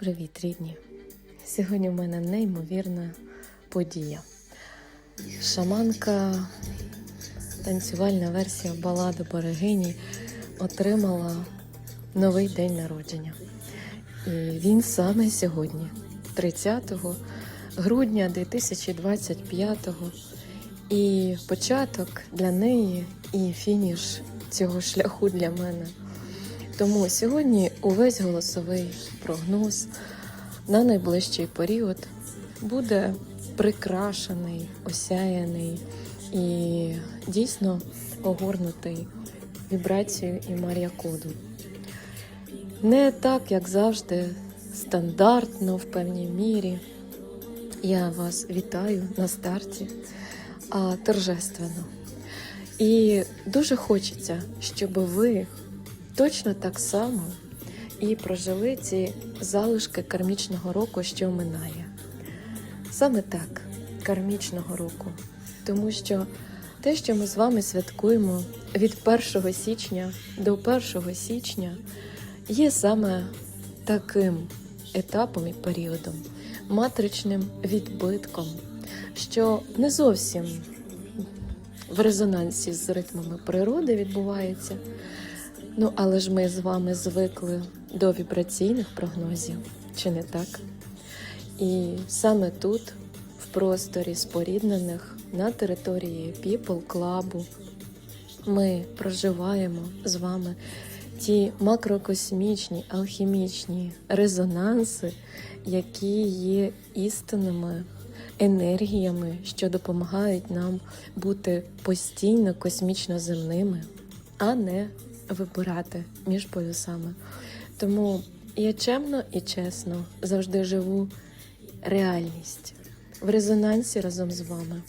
Привіт, рідні! Сьогодні в мене неймовірна подія. Шаманка, танцювальна версія балади Берегині отримала новий день народження. І він саме сьогодні, 30 грудня 2025 І початок для неї і фініш цього шляху для мене. Тому сьогодні увесь голосовий прогноз на найближчий період буде прикрашений, осяяний і дійсно огорнутий вібрацією і мар'я-коду. Не так, як завжди, стандартно в певній мірі. Я вас вітаю на старті, а торжественно. І дуже хочеться, щоб ви точно так само і прожили ці залишки кармічного року, що минає. Саме так, кармічного року. Тому що те, що ми з вами святкуємо від 1 січня до 1 січня, є саме таким етапом і періодом, матричним відбитком, що не зовсім в резонансі з ритмами природи відбувається. Ну, але ж ми з вами звикли до вібраційних прогнозів, чи не так? І саме тут, в просторі споріднених на території People Club, ми проживаємо з вами ті макрокосмічні, алхімічні резонанси, які є істинними енергіями, що допомагають нам бути постійно космічно земними, а не вибирати між полюсами. Тому я чемно і чесно завжди живу реальність в резонансі разом з вами.